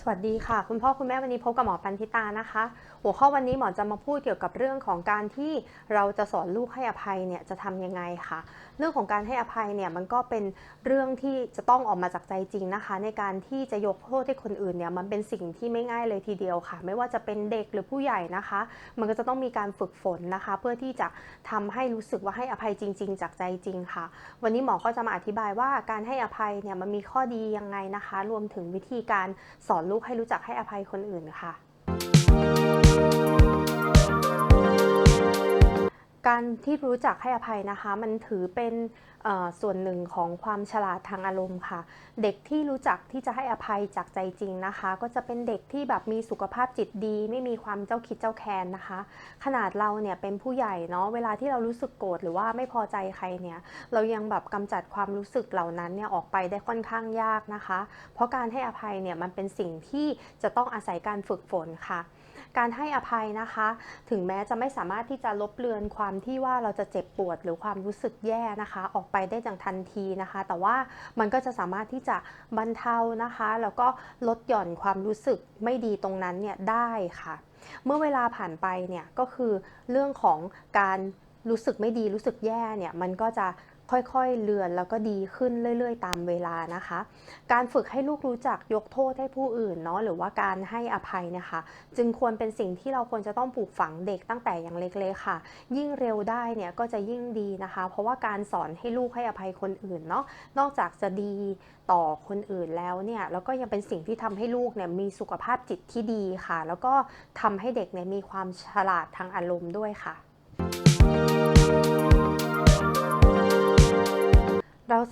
สวัสดีค่ะ คุณพ่อคุณแม่วันนี้พบกับหมอปันธิตานะคะ หัวข้อวันนี้หมอจะมาพูดเกี่ยวกับเรื่องของการที่เราจะสอนลูกให้อภัยเนี่ยจะทำยังไงค่ะ เรื่องของการให้อภัยเนี่ยมันก็เป็นเรื่องที่จะต้องออกมาจากใจจริงนะคะ ในการที่จะยกโทษให้คนอื่นเนี่ยมันเป็นสิ่งที่ไม่ง่ายเลยทีเดียวค่ะ ไม่ว่าจะเป็นเด็กหรือผู้ใหญ่นะคะ มันก็จะต้องมีการฝึกฝนนะคะ เพื่อที่จะทำให้รู้สึกว่าให้อภัยจริง ๆ จากใจจริงค่ะ วันนี้หมอก็จะมาอธิบายว่าการให้อภัยเนี่ยมันมีข้อดียังไงนะคะ รวมถึงวิธีการสอนลูกให้รู้จักให้อภัยคนอื่นค่ะ การที่รู้จักให้อภัยนะคะ มันถือเป็นส่วนหนึ่งของความฉลาดทางอารมณ์ค่ะ เด็กที่รู้จักที่จะให้อภัยจากใจจริงนะคะ ก็จะเป็นเด็กที่แบบมีสุขภาพจิตดี ไม่มีความเจ้าคิดเจ้าแค้นนะคะ ขนาดเราเนี่ยเป็นผู้ใหญ่เนาะเวลาที่เรารู้สึกโกรธหรือว่าไม่พอใจใครเนี่ยเรายังแบบกำจัดความรู้สึกเหล่านั้นเนี่ยออกไปได้ค่อนข้างยากนะคะ เพราะการให้อภัยเนี่ยมันเป็นสิ่งที่จะต้องอาศัยการฝึกฝนค่ะ การให้อภัยนะคะ ถึงแม้จะไม่สามารถที่จะลบเลือนความที่ว่าเราจะเจ็บปวดหรือความรู้สึกแย่นะคะ ออกไปได้อย่างทันทีนะคะ แต่ว่ามันก็จะสามารถที่จะบรรเทานะคะ แล้วก็ลดหย่อนความรู้สึกไม่ดีตรงนั้นเนี่ยได้ค่ะ เมื่อเวลาผ่านไปเนี่ยก็คือเรื่องของการรู้สึกไม่ดีรู้สึกแย่เนี่ยมันก็จะ ค่อยๆ เลือนแล้วก็ดีขึ้นเรื่อยๆ ตามเวลานะคะ การฝึกให้ลูกรู้จักยกโทษให้ผู้อื่นเนาะหรือว่าการให้อภัยนะคะ จึงควรเป็นสิ่งที่เราควรจะต้องปลูกฝังเด็กตั้งแต่อย่างเล็กๆค่ะ ยิ่งเร็วได้เนี่ยก็จะยิ่งดีนะคะ เพราะว่าการสอนให้ลูกให้อภัยคนอื่นเนาะนอกจากจะดีต่อคนอื่นแล้วเนี่ยแล้วก็ยังเป็นสิ่งที่ทำให้ลูกเนี่ยมีสุขภาพจิตที่ดีค่ะ แล้วก็ทำให้เด็กเนี่ยมีความฉลาดทางอารมณ์ด้วยค่ะ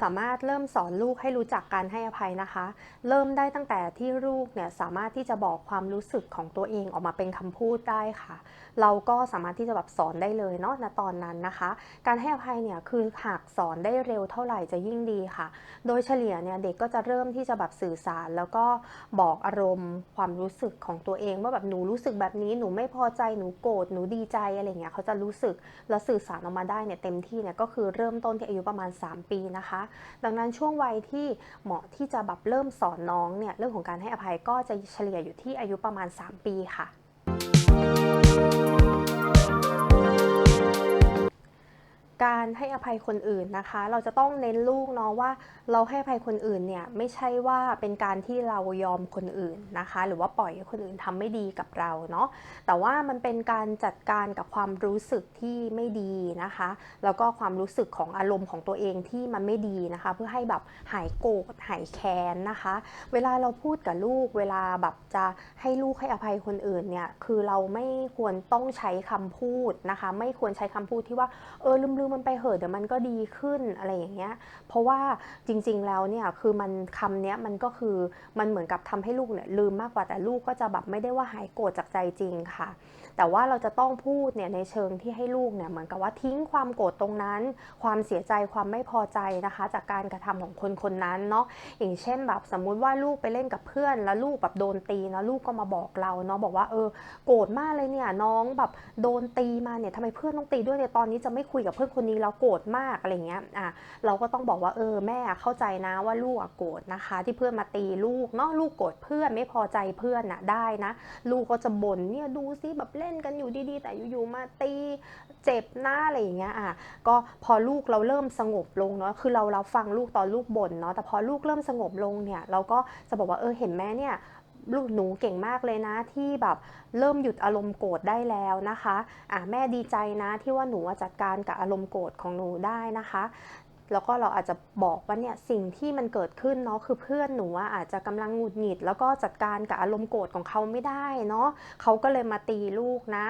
สามารถเริ่มสอนลูกให้รู้จักการให้อภัยนะคะ เริ่มได้ตั้งแต่ที่ลูกเนี่ยสามารถที่จะบอกความรู้สึกของตัวเองออกมาเป็นคำพูดได้ค่ะ เราก็สามารถที่จะแบบสอนได้เลยเนาะณตอนนั้นนะคะ การให้อภัยเนี่ยคือหากสอนได้เร็วเท่าไหร่จะยิ่งดีค่ะ โดยเฉลี่ยเนี่ยเด็กก็จะเริ่มที่จะแบบสื่อสาร แล้วก็บอกอารมณ์ ความรู้สึกของตัวเอง ว่าแบบหนูรู้สึกแบบนี้หนูไม่พอใจหนูโกรธหนูดีใจอะไรเงี้ยเขาจะรู้สึกแล้วสื่อสารออกมาได้เนี่ยเต็มที่เนี่ยก็คือเริ่มต้นที่อายุประมาณ 3 ปีนะคะดังนั้นช่วงวัยที่เหมาะที่จะแบบเริ่มสอนน้องเนี่ยเรื่องของการให้อภัยก็จะเฉลี่ยอยู่ที่อายุประมาณ 3 ปีค่ะ การให้อภัยคนอื่นนะคะ เราจะต้องเน้นลูกเนาะว่า เราให้อภัยคนอื่นเนี่ยไม่ใช่ว่าเป็นการที่เรายอมคนอื่นนะคะ หรือว่าปล่อยให้คนอื่นทำไม่ดีกับเราเนาะแต่ว่ามันเป็นการจัดการกับความรู้สึกที่ไม่ดีนะคะ แล้วก็ความรู้สึกของอารมณ์ของตัวเองที่มันไม่ดีนะคะ เพื่อให้แบบหายโกรธหายแค้นนะคะ เวลาเราพูดกับลูก เวลาแบบจะให้ลูกให้อภัยคนอื่นเนี่ยคือเราไม่ควรต้องใช้คำพูดนะคะ ไม่ควรใช้คำพูดที่ว่าเออลืมๆมันไปเหอะเดี๋ยวมันก็ดีขึ้นอะไรอย่างเงี้ย เพราะว่าจริง ๆ แล้วเนี่ยคือมันคำเนี้ยมันก็คือมันเหมือนกับทำให้ลูกเนี่ยลืมมากกว่าแต่ลูกก็จะแบบไม่ได้ว่าหายโกรธจากใจจริงค่ะ แต่ว่าเราจะต้องพูดเนี่ยในเชิงที่ให้ลูกเนี่ยเหมือนกับว่าทิ้งความโกรธตรงนั้น ความเสียใจความไม่พอใจนะคะ จากการกระทำของคนคนนั้นเนาะอย่างเช่นแบบสมมุติว่าลูกไปเล่นกับเพื่อน แล้วลูกแบบโดนตีเนาะลูกก็มาบอกเราเนาะบอกว่าเออโกรธมากเลยเนี่ยน้องแบบโดนตีมาเนี่ยทำไมเพื่อนต้องตีด้วยเนี่ยตอนนี้จะไม่คุยกับเพื่อนคนนี้แล้วโกรธมากอะไรเงี้ยอะเราก็ต้องบอกว่าเออแม่เข้าใจนะว่าลูกโกรธนะคะ ที่เพื่อนมาตีลูกเนาะลูกโกรธเพื่อนไม่พอใจเพื่อนน่ะได้นะ ลูกก็จะบ่นเนี่ยดูซิแบบเล่นกันอยู่ดีๆ แต่อยู่ๆมาตีเจ็บหน้าอะไรอย่างเงี้ยอะก็พอลูกเราเริ่มสงบลงเนาะคือเราเราฟังลูกตอนลูกบ่นเนาะแต่พอลูกเริ่มสงบลงเนี่ยเราก็จะบอกว่าเออเห็นแม่เนี่ยลูกหนูเก่งมากเลยนะที่แบบเริ่มหยุดอารมณ์โกรธได้แล้วนะคะอะแม่ดีใจนะที่ว่าหนูจัดการกับอารมณ์โกรธของหนูได้นะคะ แล้วก็เราอาจจะบอกว่าเนี่ยสิ่งที่มันเกิดขึ้นเนาะคือเพื่อนหนูอาจจะกำลังหงุดหงิด แล้วก็จัดการกับอารมณ์โกรธของเขาไม่ได้เนาะเขาก็เลยมาตีลูกนะ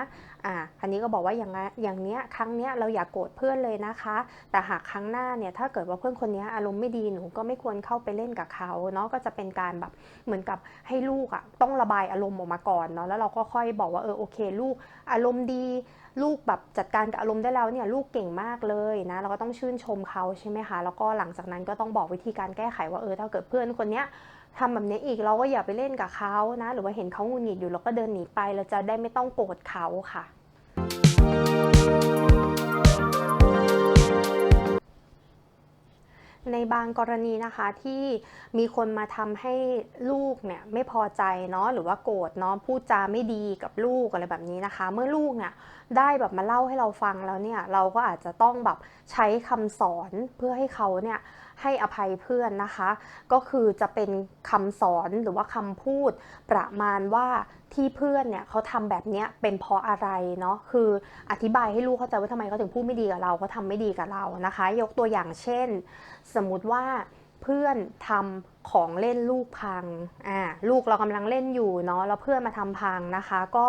อะอันนี้ก็บอกว่าอย่างอย่างเนี้ยครั้งเนี้ยเราอย่ากโกรธเพื่อนเลยนะคะ แต่หากครั้งหน้าเนี่ยถ้าเกิดว่าเพื่อนคนนี้อารมณ์ไม่ดีหนูก็ไม่ควรเข้าไปเล่นกับเขาเนาะก็จะเป็นการแบบเหมือนกับให้ลูกอะต้องระบายอารมณ์ออกมาก่อนเนาะแล้วเราก็ค่อยบอกว่าเออโอเค ลูกอารมณ์ดีลูกแบบจัดการกับอารมณ์ได้แล้วเนี่ยลูกเก่งมากเลยนะเราก็ต้องชื่นชมเขาใช่ไหมคะแล้วก็หลังจากนั้นก็ต้องบอกวิธีการแก้ไขว่าเออถ้าเกิดเพื่อนคนเนี้ย ทำแบบนี้อีกเราก็อย่าไปเล่นกับเขานะ หรือว่าเห็นเขาหงุดหงิดอยู่เราก็เดินหนีไปเราจะได้ไม่ต้องโกรธเขาค่ะ ในบางกรณีนะคะที่มีคนมาทำให้ลูกเนี่ยไม่พอใจเนาะหรือว่าโกรธเนาะพูดจาไม่ดีกับลูกอะไรแบบนี้นะคะ เมื่อลูกเนี่ยได้แบบมาเล่าให้เราฟังแล้วเนี่ยเราก็อาจจะต้องแบบใช้คำสอนเพื่อให้เขาเนี่ยให้อภัยเพื่อนนะคะ ก็คือจะเป็นคำสอนหรือว่าคำพูดประมาณว่า ที่เพื่อนเนี่ยเขาทำแบบเนี้ยเป็นเพราะอะไรเนาะคืออธิบายให้ลูกเข้าใจว่าทำไมเขาถึงพูดไม่ดีกับเราเขาทำไม่ดีกับเรานะคะ ยกตัวอย่างเช่น สมมุติว่าเพื่อนทำของเล่นลูกพังอ่าลูกเรากำลังเล่นอยู่เนาะแล้วเพื่อนมาทำพังนะคะ ก็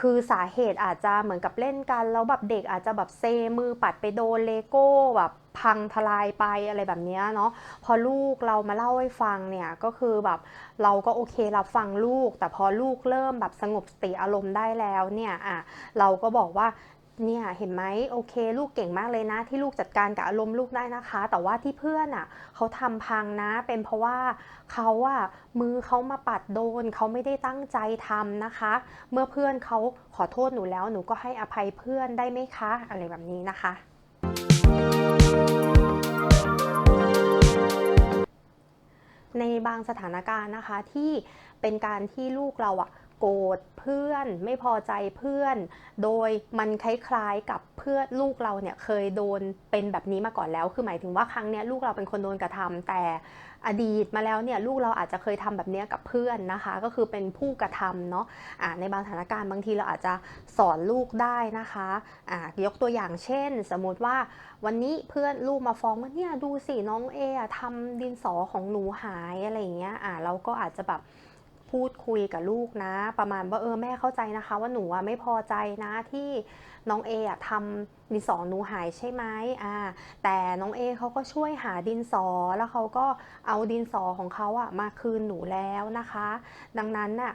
คือสาเหตุอาจจะเหมือนกับเล่นกัน แล้วแบบเด็กอาจจะแบบเซมือปัดไปโดนเลโก้แบบพังทลายไปอะไรแบบนี้เนาะพอลูกเรามาเล่าให้ฟังเนี่ยก็คือแบบเราก็โอเครับฟังลูก แต่พอลูกเริ่มแบบสงบสติอารมณ์ได้แล้วเนี่ยอะเราก็บอกว่า เนี่ยเห็นไหมโอเค ลูกเก่งมากเลยนะ ที่ลูกจัดการกับอารมณ์ลูกได้นะคะ แต่ว่าที่เพื่อนอะเขาทำพังนะเป็นเพราะว่าเขาอะมือเขามาปัดโดนเขาไม่ได้ตั้งใจทำนะคะ เมื่อเพื่อนเขาขอโทษหนูแล้วหนูก็ให้อภัยเพื่อนได้ไหมคะ อะไรแบบนี้นะคะในบางสถานการณ์นะคะที่เป็นการที่ลูกเราอะ โกรธเพื่อนไม่พอใจเพื่อน โดยมันคล้ายๆกับเพื่อนลูกเราเนี่ยเคยโดนเป็นแบบนี้มาก่อนแล้ว คือหมายถึงว่าครั้งเนี้ยลูกเราเป็นคนโดนกระทำแต่อดีตมาแล้วเนี่ยลูกเราอาจจะเคยทำแบบเนี้ยกับเพื่อนนะคะ ก็คือเป็นผู้กระทำเนาะะในบางสถานการณ์บางทีเราอาจจะสอนลูกได้นะคะะยกตัวอย่างเช่น สมมติว่าวันนี้เพื่อนลูกมาฟ้องว่าเนี่ยดูสิน้องเออะทำดินสอของหนูหายอะไรอย่างเงี้ยเราก็อาจจะแบบ พูดคุยกับลูกนะ ประมาณว่าเออแม่เข้าใจนะคะ ว่าหนูอะไม่พอใจนะที่น้องเออะทำดินสอหนูหายใช่ไหมอ่าแต่น้องเอเขาก็ช่วยหาดินสอแล้วเขาก็เอาดินสอของเขาอะมาคืนหนูแล้วนะคะ ดังนั้นน่ะ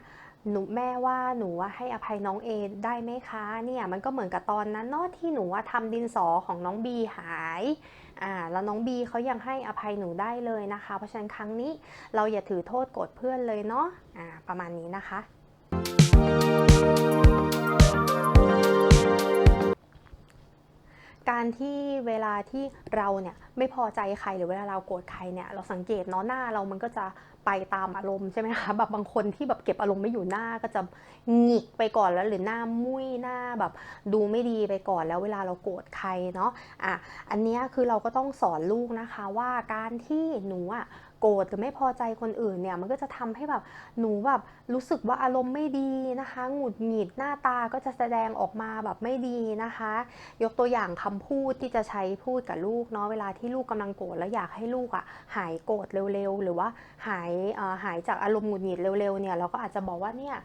หนูแม่ว่าหนูว่าให้อภัยน้องเอได้ไหมคะเนี่ยมันก็เหมือนกับตอนนั้นเนาะที่หนูว่าทำดินสอของน้องบีหายอ่าแล้วน้องบีเขายังให้อภัยหนูได้เลยนะคะ เพราะฉะนั้นครั้งนี้เราอย่าถือโทษโกรธเพื่อนเลยเนาะอ่าประมาณนี้นะคะ การที่เวลาที่เราเนี่ยไม่พอใจใครหรือเวลาเราโกรธใครเนี่ยเราสังเกตเนาะหน้าเรามันก็จะไปตามอารมณ์ใช่ไหมคะแบบบางคนที่แบบเก็บอารมณ์ไม่อยู่หน้าก็จะหงิกไปก่อนแล้วหรือหน้ามุ้ยหน้าแบบดูไม่ดีไปก่อนแล้วเวลาเราโกรธใครเนาะอะอันนี้คือเราก็ต้องสอนลูกนะคะว่าการที่หนูอะโกรธหรือไม่พอใจคนอื่นเนี่ยมันก็จะทำให้แบบหนูแบบรู้สึกว่าอารมณ์ไม่ดีนะคะหงุดหงิดหน้าตาก็จะแสดงออกมาแบบไม่ดีนะคะ ยกตัวอย่างคำพูดที่จะใช้พูดกับลูกเนาะเวลาทที่ลูกกำลังโกรธแล้วอยากให้ลูกอะหายโกรธเร็วๆ หรือว่าหายหายจากอารมณ์หงุดหงิดเร็วๆเนี่ยเราก็อาจจะบอกว่าเนี่ย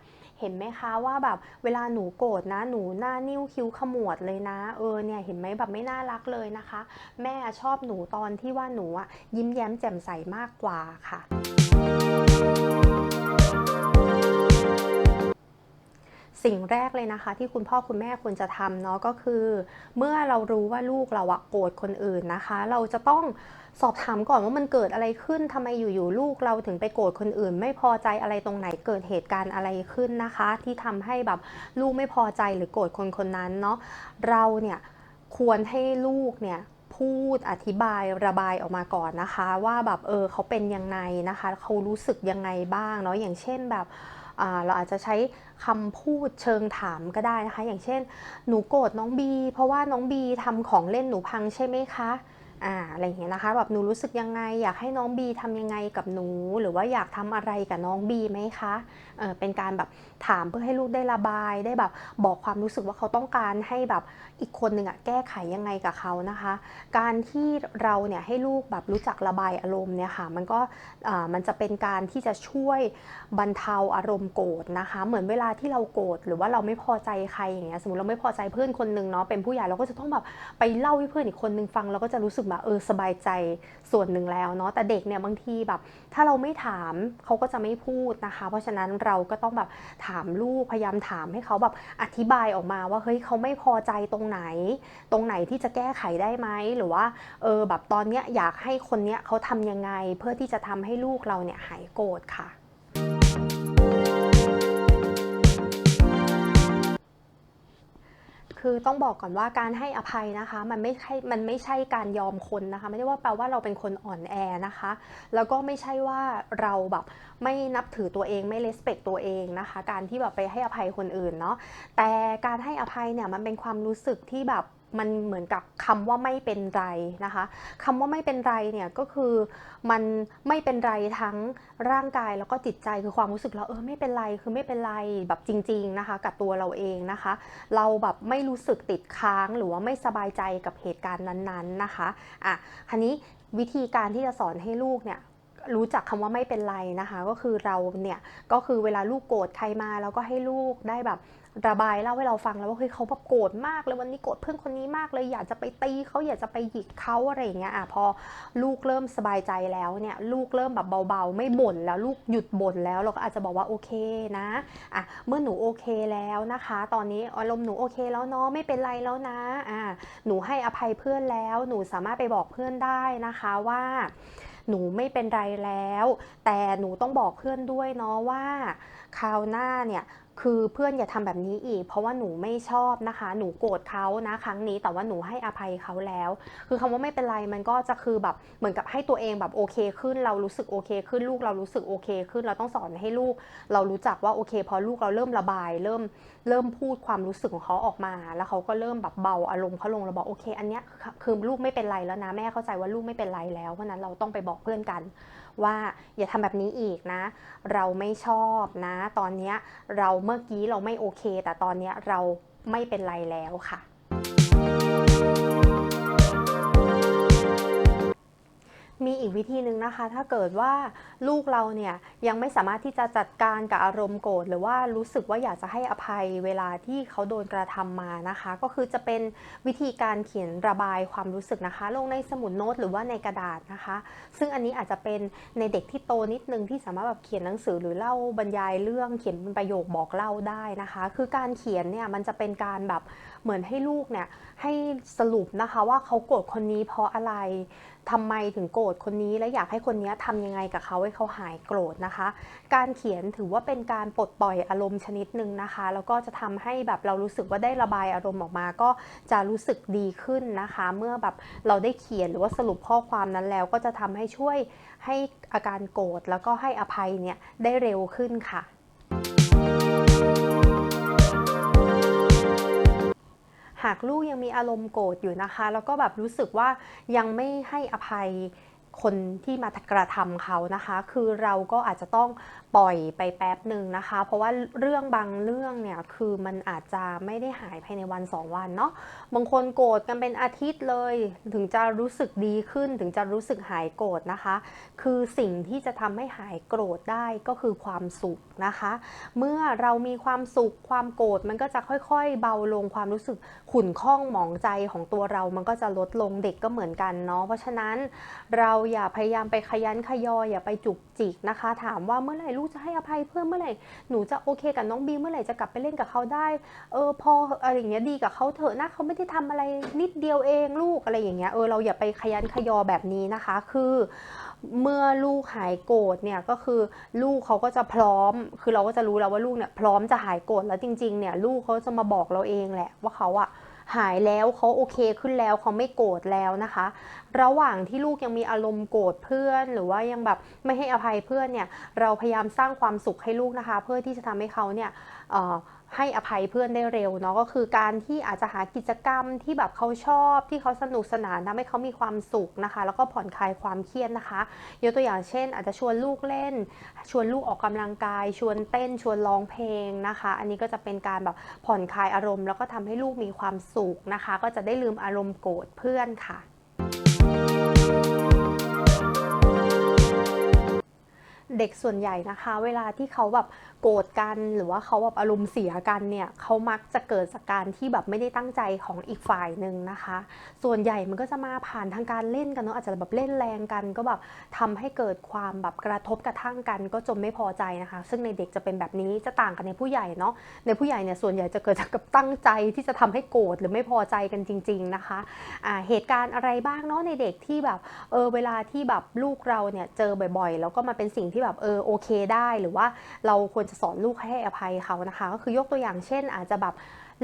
เห็นไหมคะว่าแบบเวลาหนูโกรธนะหนูหน้านิ้วคิ้วขมวดเลยนะ เออเนี่ยเห็นไหมแบบไม่น่ารักเลยนะคะ แม่ชอบหนูตอนที่ว่าหนูอะยิ้มแย้มแจ่มใสมากกว่าค่ะ สิ่งแรกเลยนะคะ ที่คุณพ่อคุณแม่ควรจะทำเนาะก็คือ เมื่อเรารู้ว่าลูกเราอะโกรธคนอื่นนะคะ เราจะต้องสอบถามก่อนว่ามันเกิดอะไรขึ้นทำไมอยู่ๆลูกเราถึงไปโกรธคนอื่น ไม่พอใจอะไรตรงไหนเกิดเหตุการณ์อะไรขึ้นนะคะ ที่ทำให้แบบลูกไม่พอใจหรือโกรธคนคนนั้นเนาะเราเนี่ยควรให้ลูกเนี่ยพูดอธิบายระบายออกมาก่อนนะคะ ว่าแบบเออเขาเป็นยังไงนะคะเขารู้สึกยังไงบ้างเนาะอย่างเช่นแบบ เราอาจจะใช้คำพูดเชิงถามก็ได้นะคะ อย่างเช่น หนูโกรธน้องบี เพราะว่าน้องบีทำของเล่นหนูพังใช่ไหมคะ อ่าอะไรอย่างเงี้ยนะคะแบบหนูรู้สึกยังไง อยากให้น้องบีทำยังไงกับหนู หรือว่าอยากทำอะไรกับน้องบีไหมคะเออเป็นการแบบถามเพื่อให้ลูกได้ระบายได้แบบบอกความรู้สึกว่าเขาต้องการให้แบบอีกคนหนึ่งอะแก้ไขยังไงกับเขานะคะ การที่เราเนี่ยให้ลูกแบบรู้จักระบายอารมณ์เนี่ยค่ะมันก็มันจะเป็นการที่จะช่วยบรรเทาอารมณ์โกรธนะคะ เหมือนเวลาที่เราโกรธหรือว่าเราไม่พอใจใครอย่างเงี้ยสมมติเราไม่พอใจเพื่อนคนนึงเนาะเป็นผู้ใหญ่เราก็จะต้องแบบไปเล่าให้เพื่อนอีกคนนึงฟังเราก็จะรู้สึกแบบเออสบายใจส่วนหนึ่งแล้วเนาะแต่เด็กเนี่ยบางทีแบบ ถ้าเราไม่ถามเขาก็จะไม่พูดนะคะ เพราะฉะนั้นเราก็ต้องแบบถามลูกพยายามถามให้เขาแบบอธิบายออกมาว่าเฮ้ยเขาไม่พอใจตรงไหน ตรงไหนที่จะแก้ไขได้ไหมหรือว่าเออแบบตอนเนี้ยอยากให้คนเนี้ยเขาทำยังไง เพื่อที่จะทำให้ลูกเราเนี่ยหายโกรธค่ะ คือต้องบอกก่อนว่าการให้อภัยนะคะ มันไม่ใช่มันไม่ใช่การยอมคนนะคะ ไม่ได้ว่าแปลว่าเราเป็นคนอ่อนแอนะคะ แล้วก็ไม่ใช่ว่าเราแบบไม่นับถือตัวเองไม่เลสเปกตัวเองนะคะ การที่แบบไปให้อภัยคนอื่นเนาะแต่การให้อภัยเนี่ยมันเป็นความรู้สึกที่แบบ มันเหมือนกับคำว่าไม่เป็นไรนะคะคำว่าไม่เป็นไรเนี่ยก็คือมันไม่เป็นไรทั้งร่างกายแล้วก็จิตใจคือความรู้สึกเราเออไม่เป็นไรคือไม่เป็นไรแบบจริง ๆนะคะ กับตัวเราเองนะคะ เราแบบไม่รู้สึกติดค้างหรือว่าไม่สบายใจกับเหตุการณ์นั้นๆนะคะอะคราวนี้วิธีการที่จะสอนให้ลูกเนี่ยรู้จักคำว่าไม่เป็นไรนะคะ ก็คือเราเนี่ยก็คือเวลาลูกโกรธใครมาแล้วก็ให้ลูกได้แบบ ระบายเล่าให้เราฟังแล้วว่าเฮ้ยเขาแบบโกรธมากเลยวันนี้โกรธเพื่อนคนนี้มากเลยอยากจะไปตีเขาอยากจะไปหยิกเขาอะไรอย่างเงี้ยอะพอลูกเริ่มสบายใจแล้วเนี่ยลูกเริ่มแบบเบาๆ ไม่บ่นแล้วลูกหยุดบ่นแล้วเราก็อาจจะบอกว่าโอเคนะอะเมื่อหนูโอเคแล้วนะคะ ตอนนี้อารมณ์หนูโอเคแล้วเนาะไม่เป็นไรแล้วนะอะหนูให้อภัยเพื่อนแล้วหนูสามารถไปบอกเพื่อนได้นะคะว่าหนูไม่เป็นไรแล้ว แต่หนูต้องบอกเพื่อนด้วยเนาะว่า คราวหน้าเนี่ย คือเพื่อนอย่าทำแบบนี้อีก เพราะว่าหนูไม่ชอบนะคะ หนูโกรธเขานะครั้งนี้แต่ว่าหนูให้อภัยเขาแล้ว คือคำว่าไม่เป็นไรมันก็จะคือแบบเหมือนกับให้ตัวเองแบบโอเคขึ้นเรารู้สึกโอเค ขึ้นลูกเรารู้สึกโอเค ขึ้นเราต้องสอนให้ลูก เรารู้จักว่าโอเค พอลูกเราเริ่มระบาย เริ่มเริ่มพูดความรู้สึกของเขาออกมา แล้วเขาก็เริ่มแบบเบาอารมณ์เขาลงเราบอกโอเค อันเนี้ยคือลูกไม่เป็นไรแล้วนะแม่เข้าใจว่าลูกไม่เป็นไรแล้วเพราะนั้นเราต้องไปบอกเพื่อนกัน ว่าอย่าทำแบบนี้อีกนะ เราไม่ชอบนะ ตอนนี้เราเมื่อกี้เราไม่โอเค แต่ตอนนี้เราไม่เป็นไรแล้วค่ะ มีอีกวิธีหนึ่งนะคะ ถ้าเกิดว่าลูกเราเนี่ยยังไม่สามารถที่จะจัดการกับอารมณ์โกรธหรือว่ารู้สึกว่าอยากจะให้อภัยเวลาที่เขาโดนกระทำมานะคะ ก็คือจะเป็นวิธีการเขียนระบายความรู้สึกนะคะ ลงในสมุดโน้ตหรือว่าในกระดาษนะคะ ซึ่งอันนี้อาจจะเป็นในเด็กที่โตนิดนึงที่สามารถแบบเขียนหนังสือหรือเล่าบรรยายเรื่องเขียนเป็นประโยคบอกเล่าได้นะคะ คือการเขียนเนี่ยมันจะเป็นการแบบ เหมือนให้ลูกเนี่ยให้สรุปนะคะว่าเขาโกรธคนนี้เพราะอะไรทำไมถึงโกรธคนนี้และอยากให้คนนี้ทำยังไงกับเขาให้เขาหายโกรธนะคะ การเขียนถือว่าเป็นการปลดปล่อยอารมณ์ชนิดหนึ่งนะคะ แล้วก็จะทำให้แบบเรารู้สึกว่าได้ระบายอารมณ์ออกมา ก็จะรู้สึกดีขึ้นนะคะ เมื่อแบบเราได้เขียนหรือว่าสรุปข้อความนั้นแล้ว ก็จะทำให้ช่วยให้อาการโกรธแล้วก็ให้อภัยเนี่ยได้เร็วขึ้นค่ะ หากลูกยังมีอารมณ์โกรธอยู่นะคะ แล้วก็แบบรู้สึกว่ายังไม่ให้อภัยคนที่มากระทำเขานะคะ คือเราก็อาจจะต้อง ปล่อยไปแป๊บหนึ่งนะคะ เพราะว่าเรื่องบางเรื่องเนี่ยคือมันอาจจะไม่ได้หายภายในวัน 2 วันเนาะบางคนโกรธกันเป็นอาทิตย์เลย ถึงจะรู้สึกดีขึ้น ถึงจะรู้สึกหายโกรธนะคะ คือสิ่งที่จะทำให้หายโกรธได้ก็คือความสุขนะคะ เมื่อเรามีความสุขความโกรธมันก็จะค่อยๆ เบาลงความรู้สึกขุ่นข้องหมองใจของตัวเรามันก็จะลดลงเด็กก็เหมือนกันเนาะเพราะฉะนั้น เราอย่าพยายามไปขยันขยออย่าไปจุกจิกนะคะ ถามว่าเมื่อไหร่ลูกจะให้อภัยเพื่อนเมื่อไหร่หนูจะโอเคกับน้องบีเมื่อไหร่จะกลับไปเล่นกับเขาได้ เออพออะไรอย่างเงี้ยดีกับเขาเถอะนะเขาไม่ได้ทำอะไรนิดเดียวเองลูกอะไรอย่างเงี้ยเออเราอย่าไปขยันขยอแบบนี้นะคะ คือเมื่อลูกหายโกรธเนี่ยก็คือลูกเขาก็จะพร้อม คือเราก็จะรู้แล้วว่าลูกเนี่ยพร้อมจะหายโกรธแล้วจริงๆเนี่ยลูกเขาจะมาบอกเราเองแหละว่าเขาอะ หายแล้วเขาโอเคขึ้นแล้วเขาไม่โกรธแล้วนะคะ ระหว่างที่ลูกยังมีอารมณ์โกรธเพื่อน หรือว่ายังแบบไม่ให้อภัยเพื่อนเนี่ยเราพยายามสร้างความสุขให้ลูกนะคะ เพื่อที่จะทำให้เขาเนี่ยเอ่อ ให้อภัยเพื่อนได้เร็วเนาะก็คือการที่อาจจะหากิจกรรมที่แบบเขาชอบที่เขาสนุกสนานทำให้เขามีความสุขนะคะ แล้วก็ผ่อนคลายความเครียดนะคะ ยกตัวอย่างเช่น อาจจะชวนลูกเล่น ชวนลูกออกกำลังกาย ชวนเต้นชวนร้องเพลงนะคะ อันนี้ก็จะเป็นการแบบผ่อนคลายอารมณ์ แล้วก็ทำให้ลูกมีความสุขนะคะ ก็จะได้ลืมอารมณ์โกรธเพื่อนค่ะ ด็กส่วนใหญ่นะคะ เวลาที่เขาแบบโกรธกันหรือว่าเขาแบบอารมณ์เสียกันเนี่ยเขามักจะเกิดจากการที่แบบไม่ได้ตั้งใจของอีกฝ่ายหนึ่งนะคะ ส่วนใหญ่มันก็จะมาผ่านทางการเล่นกันเนาะอาจจะแบบเล่นแรงกัน ก็แบบทำให้เกิดความแบบกระทบกระทั่งกัน ก็จนไม่พอใจนะคะ ซึ่งในเด็กจะเป็นแบบนี้จะต่างกันในผู้ใหญ่เนาะในผู้ใหญ่เนี่ยส่วนใหญ่จะเกิดจากกับตั้งใจที่จะทำให้โกรธหรือไม่พอใจกันจริง ๆนะคะอ่าเหตุการณ์อะไรบ้างเนาะในเด็กที่แบบเออเวลาที่แบบลูกเราเนี่ยเจอบ่อยๆ แล้วก็มาเป็นสิ่งที่แบบเออโอเคได้หรือว่าเราควรจะสอนลูกให้อภัยเขานะคะ ก็คือยกตัวอย่างเช่น อาจจะแบบ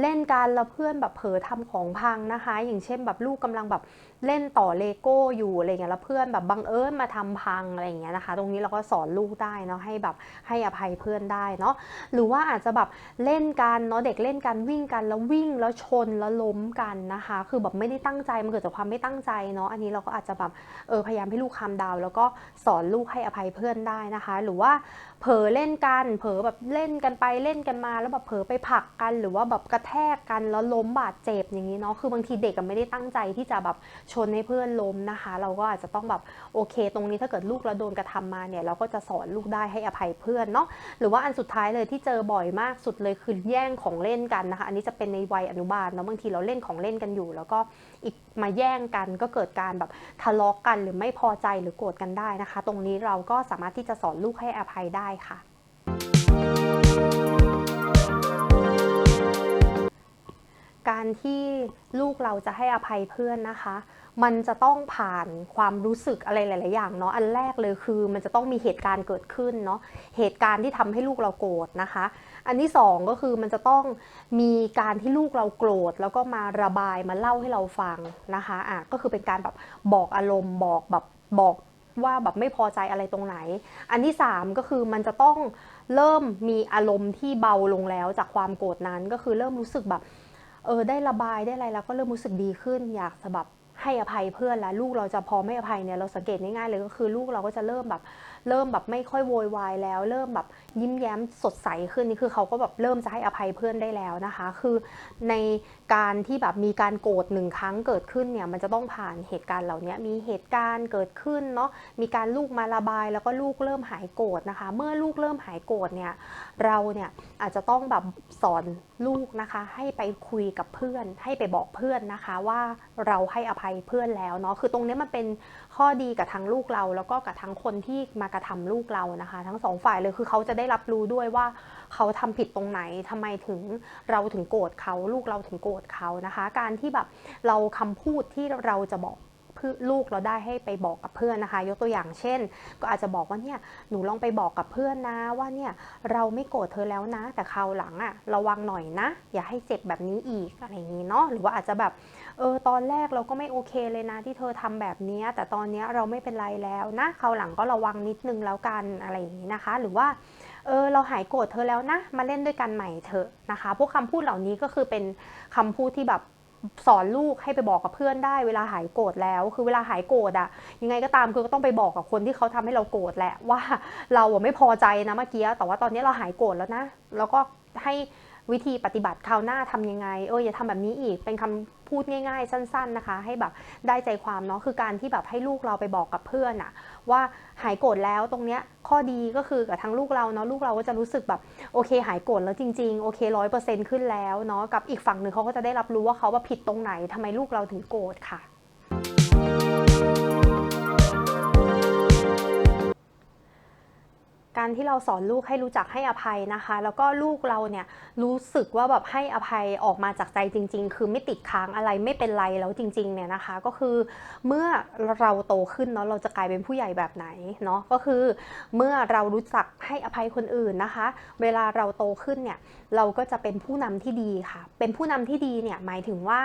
เล่นกันแล้วเพื่อนแบบเผลอทำของพังนะคะ อย่างเช่นแบบลูกกำลังแบบเล่นต่อเลโก้อยู่อะไรเงี้ยแล้วเพื่อนแบบบังเอิญมาทำพังอะไรเงี้ยนะคะ ตรงนี้เราก็สอนลูกได้เนาะให้แบบให้อภัยเพื่อนได้เนาะหรือว่าอาจจะแบบเล่นกันเนาะเด็กเล่นกันวิ่งกันแล้ววิ่งแล้วชนแล้วล้มกันนะคะ คือแบบไม่ได้ตั้งใจมันเกิดจากความไม่ตั้งใจเนาะอันนี้เราก็อาจจะแบบเออพยายามให้ลูกคำดาว แล้วก็สอนลูกให้อภัยเพื่อนได้นะคะ หรือว่า เผลอเล่นกัน เผลอแบบเล่นกันไปเล่นกันมา แล้วแบบเผลอไปผลักกันหรือว่าแบบกระแทกกันแล้วล้มบาดเจ็บอย่างนี้เนาะคือบางทีเด็กก็ไม่ได้ตั้งใจที่จะแบบชนให้เพื่อนล้มนะคะ เราก็อาจจะต้องแบบโอเค ตรงนี้ถ้าเกิดลูกเราโดนกระทำมาเนี่ยเราก็จะสอนลูกได้ให้อภัยเพื่อนเนาะหรือว่าอันสุดท้ายเลยที่เจอบ่อยมากสุดเลยคือแย่งของเล่นกันนะคะ อันนี้จะเป็นในวัยอนุบาลเนาะบางทีเราเล่นของเล่นกันอยู่ แล้วก็อีกมาแย่งกันก็เกิดการแบบทะเลาะกันหรือไม่พอใจหรือโกรธกันได้นะคะ ตรงนี้เราก็สามารถที่จะสอนลูกให้อภัยได้ค่ะ การที่ลูกเราจะให้อภัยเพื่อนนะคะ มันจะต้องผ่านความรู้สึกอะไรหลาย ๆ อย่างเนาะ อันแรกเลยคือ มันจะต้องมีเหตุการณ์เกิดขึ้นเนาะ เหตุการณ์ที่ทำให้ลูกเราโกรธนะคะ อันที่สองก็คือมันจะต้องมีการที่ลูกเราโกรธ แล้วก็มาระบายมาเล่าให้เราฟังนะคะ อะก็คือเป็นการแบบบอกอารมณ์บอกแบบบอก ว่าแบบไม่พอใจอะไรตรงไหน อันที่สามก็คือมันจะต้องเริ่มมีอารมณ์ที่เบาลงแล้วจากความโกรธนั้นก็คือเริ่มรู้สึกแบบเออได้ระบายได้อะไรแล้วก็เริ่มรู้สึกดีขึ้น อยากจะแบบให้อภัยเพื่อนแล้วลูกเราจะพอไม่อภัยเนี่ยเราสังเกตง่ายๆเลยก็คือลูกเราก็จะเริ่มแบบ เริ่มแบบไม่ค่อยโวยวายแล้ว เริ่มแบบยิ้มแย้มสดใสขึ้นนี่คือเขาก็แบบเริ่มจะให้อภัยเพื่อนได้แล้วนะคะ คือในการที่แบบมีการโกรธหนึ่งครั้งเกิดขึ้นเนี่ยมันจะต้องผ่านเหตุการณ์เหล่านี้มีเหตุการณ์เกิดขึ้นเนาะมีการลูกมาระบายแล้วก็ลูกเริ่มหายโกรธนะคะ เมื่อลูกเริ่มหายโกรธเนี่ยเราเนี่ยอาจจะต้องแบบสอนลูกนะคะ ให้ไปคุยกับเพื่อน ให้ไปบอกเพื่อนนะคะว่าเราให้อภัยเพื่อนแล้วเนาะคือตรงนี้มันเป็นข้อดีกับทางลูกเราแล้วก็กับทั้งคนที่มากระทำลูกเรานะคะ ทั้งสองฝ่ายเลยคือเขาจะได้รับรู้ด้วยว่าเขาทำผิดตรงไหนทำไมถึงเราถึงโกรธเขาลูกเราถึงโกรธเขานะคะ การที่แบบเราคำพูดที่เราจะบอกลูกเราได้ให้ไปบอกกับเพื่อนนะคะ ยกตัวอย่างเช่น ก็อาจจะบอกว่าเนี่ยหนูลองไปบอกกับเพื่อนนะ ว่าเนี่ยเราไม่โกรธเธอแล้วนะ แต่คราวหลังอะระวังหน่อยนะ อย่าให้เจ็บแบบนี้อีกอะไรอย่างนี้เนาะหรือว่าอาจจะแบบ ออตอนแรกเราก็ไม่โอเคเลยนะที่เธอทำแบบนี้ แต่ตอนนี้เราไม่เป็นไรแล้วนะคราวหลังก็ระวังนิดนึงแล้วกันอะไรอย่างนี้นะคะ หรือว่าเออเราหายโกรธเธอแล้วนะ มาเล่นด้วยกันใหม่เถอะนะคะ พวกคำพูดเหล่านี้ก็คือเป็นคำพูดที่แบบสอนลูกให้ไปบอกกับเพื่อนได้เวลาหายโกรธแล้ว คือเวลาหายโกรธอะยังไงก็ตามคือก็ต้องไปบอกกับคนที่เขาทำให้เราโกรธแหละว่าเราไม่พอใจนะเมื่อกี้แต่ว่าตอนนี้เราหายโกรธแล้วนะ แล้วก็ให้ วิธีปฏิบัติคราวหน้าทำยังไงเอออย่าทำแบบนี้อีกเป็นคำพูดง่ายๆ สั้น ๆนะคะ ให้แบบได้ใจความเนาะคือการที่แบบให้ลูกเราไปบอกกับเพื่อนอะว่าหายโกรธแล้วตรงเนี้ยข้อดีก็คือกับทั้งลูกเราเนาะลูกเราก็จะรู้สึกแบบโอเค หายโกรธแล้วจริงๆโอเคร้อยเปอร์เซ็นต์ขึ้นแล้วเนาะกับอีกฝั่งหนึ่งเขาก็จะได้รับรู้ว่าเขาว่าผิดตรงไหนทำไมลูกเราถึงโกรธค่ะ การที่เราสอนลูกให้รู้จักให้อภัยนะคะ แล้วก็ลูกเราเนี่ยรู้สึกว่าแบบให้อภัยออกมาจากใจจริง ๆ คือไม่ติดค้างอะไรไม่เป็นไรแล้วจริงๆเนี่ยนะคะ ก็คือเมื่อเราโตขึ้นเนาะเราจะกลายเป็นผู้ใหญ่แบบไหนเนาะก็คือ เมื่อเรารู้จักให้อภัยคนอื่นนะคะ เวลาเราโตขึ้นเนี่ย เราก็จะเป็นผู้นำที่ดีค่ะ เป็นผู้นำที่ดีเนี่ยหมายถึงว่า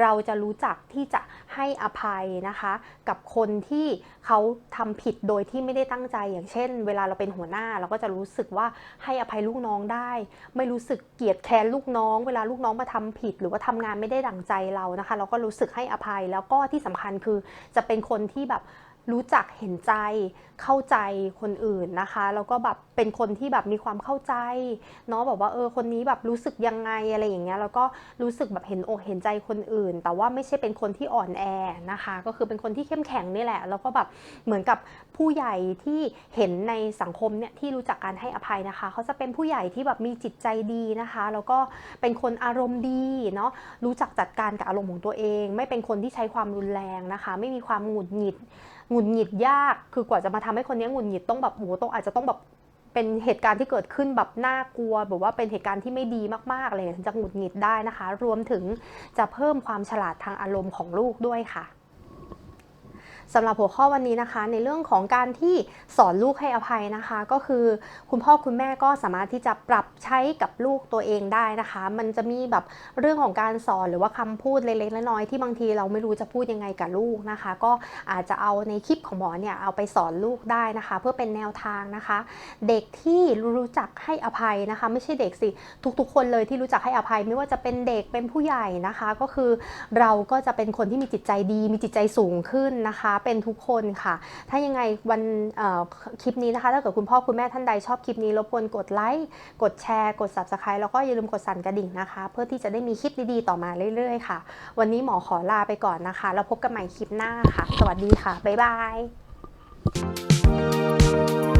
เราจะรู้จักที่จะให้อภัยนะคะ กับคนที่เขาทำผิดโดยที่ไม่ได้ตั้งใจ อย่างเช่น เวลาเราเป็นหัวหน้า เราก็จะรู้สึกว่าให้อภัยลูกน้องได้ ไม่รู้สึกเกลียดแค้นลูกน้อง เวลาลูกน้องมาทำผิด หรือว่าทำงานไม่ได้ดั่งใจเรานะคะ เราก็รู้สึกให้อภัยแล้วก็ที่สำคัญคือจะเป็นคนที่แบบ รู้จักเห็นใจเข้าใจคนอื่นนะคะแล้วก็แบบเป็นคนที่แบบมีความเข้าใจเนาะแบบว่าเออคนนี้แบบรู้สึกยังไงอะไรอย่างเงี้ยแล้วก็รู้สึกแบบเห็นอกเห็นใจคนอื่น แต่ว่าไม่ใช่เป็นคนที่อ่อนแอนะคะ ก็คือเป็นคนที่เข้มแข็งนี่แหละ แล้วก็แบบเหมือนกับผู้ใหญ่ที่เห็นในสังคมเนี่ยที่รู้จักการให้อภัยนะคะ เขาจะเป็นผู้ใหญ่ที่แบบมีจิตใจดีนะคะ แล้วก็เป็นคนอารมณ์ดีเนาะรู้จักจัดการกับอารมณ์ของตัวเอง ไม่เป็นคนที่ใช้ความรุนแรงนะคะ ไม่มีความหงุดหงิดหงุดหงิดยาก คือกว่าจะมาทำให้คนนี้หงุดหงิดต้องแบบโอ้ต้องอาจจะต้องแบบเป็นเหตุการณ์ที่เกิดขึ้นแบบน่ากลัวแบบว่าเป็นเหตุการณ์ที่ไม่ดีมากๆเลยถึงจะหงุดหงิดได้นะคะ รวมถึงจะเพิ่มความฉลาดทางอารมณ์ของลูกด้วยค่ะ สำหรับหัวข้อวันนี้นะคะ ในเรื่องของการที่สอนลูกให้อภัยนะคะ ก็คือคุณพ่อคุณแม่ก็สามารถที่จะปรับใช้กับลูกตัวเองได้นะคะ มันจะมีแบบเรื่องของการสอนหรือว่าคำพูดเล็กๆน้อยๆที่บางทีเราไม่รู้จะพูดยังไงกับลูกนะคะ ก็อาจจะเอาในคลิปของหมอเนี่ยเอาไปสอนลูกได้นะคะ เพื่อเป็นแนวทางนะคะ เด็กที่รู้จักให้อภัยนะคะ ไม่ใช่เด็กสิทุกๆ คนเลยที่รู้จักให้อภัย ไม่ว่าจะเป็นเด็กเป็นผู้ใหญ่นะคะ ก็คือเราก็จะเป็นคนที่มีจิตใจดี มีจิตใจสูงขึ้นนะคะเป็นทุกคนค่ะ ถ้ายังไงวันคลิปนี้นะคะ ถ้าเกิดคุณพ่อคุณแม่ท่านใดชอบคลิปนี้รบกวนกดไลค์ กดแชร์ กด subscribe แล้วก็อย่าลืมกดสั่นกระดิ่งนะคะ เพื่อที่จะได้มีคลิปดีๆต่อมาเรื่อยๆค่ะ วันนี้หมอขอลาไปก่อนนะคะ แล้วพบกันใหม่คลิปหน้าค่ะ สวัสดีค่ะ บ๊ายบาย